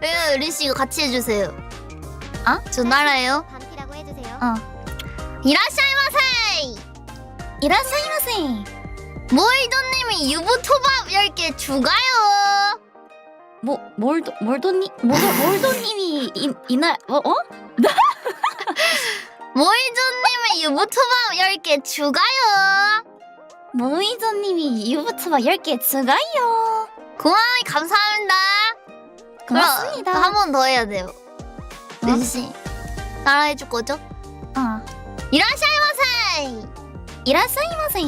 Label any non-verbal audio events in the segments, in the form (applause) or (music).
네, 리씨 이거 같이 해주세요. 어? 저 나라예요. 반피라고 해주세요. 어. 이라샤이마세! 이라사이마세. 모이도님이 유부초밥 10개 추가요. 뭐 몰도 몰도니 몰도 몰도님이 이 이날 어 어? (laughs) 모이도님이 유부초밥 10개 추가요. 모이저님이 유부초밥 10개 추가요. 고마워요. 감사합니다. 고맙습니다. 한 번 더 해야 돼요. 어? 리씨. 따라 해줄 거죠? 어. 이라샤이마세! 이라사이마세.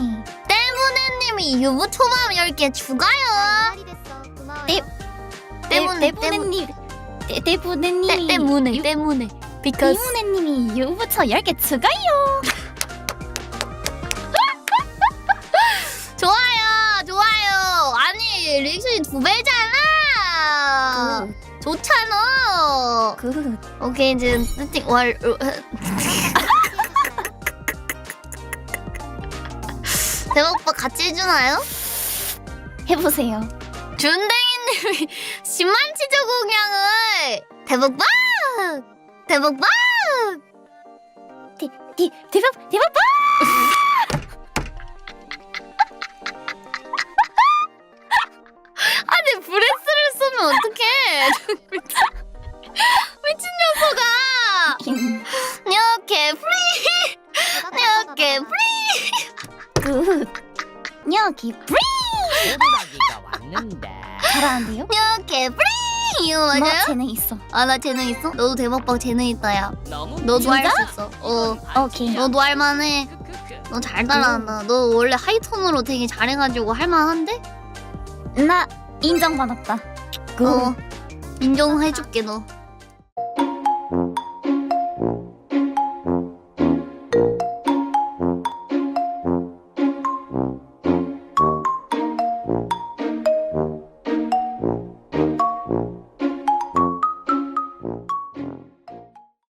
때문에님이 유부 초밥 10개 추가요. 됐어. 고마워요. 네. 때문에, 때문에님 때- 때, 때문에님이 때문에, 유- 때문에. because 때문에님이 유부초 10개 추가요. (laughs) 좋아요, 좋아요. 아니, 리액션이 두 배잖아. 좋잖아. 그 오케이, 이제 세팅 월. (laughs) 대박박 같이 해주나요? 해보세요. 준댕이님이 (laughs) 10만 치즈 공양을 대박박! 대박박! 대, 대, 대박 대박 봐! (laughs) 미친 녀석아! 이렇게 프리! 이렇게 프리! 그 여기 브리 호루라기가 왔는데 잘하는데요? 이렇게 프리! 이거 너 맞아요? 재능 있어. 아, 나 재능 있어? 너도 대박박 재능 있다, 야. 너무 너도 할? 수 있어. 어. 오케이. 너도 할만해. 너 잘 따라한다. 너 원래 하이톤으로 되게 잘해가지고 할만한데? 나 인정받았다. 그 어. 인정해줄게, 너.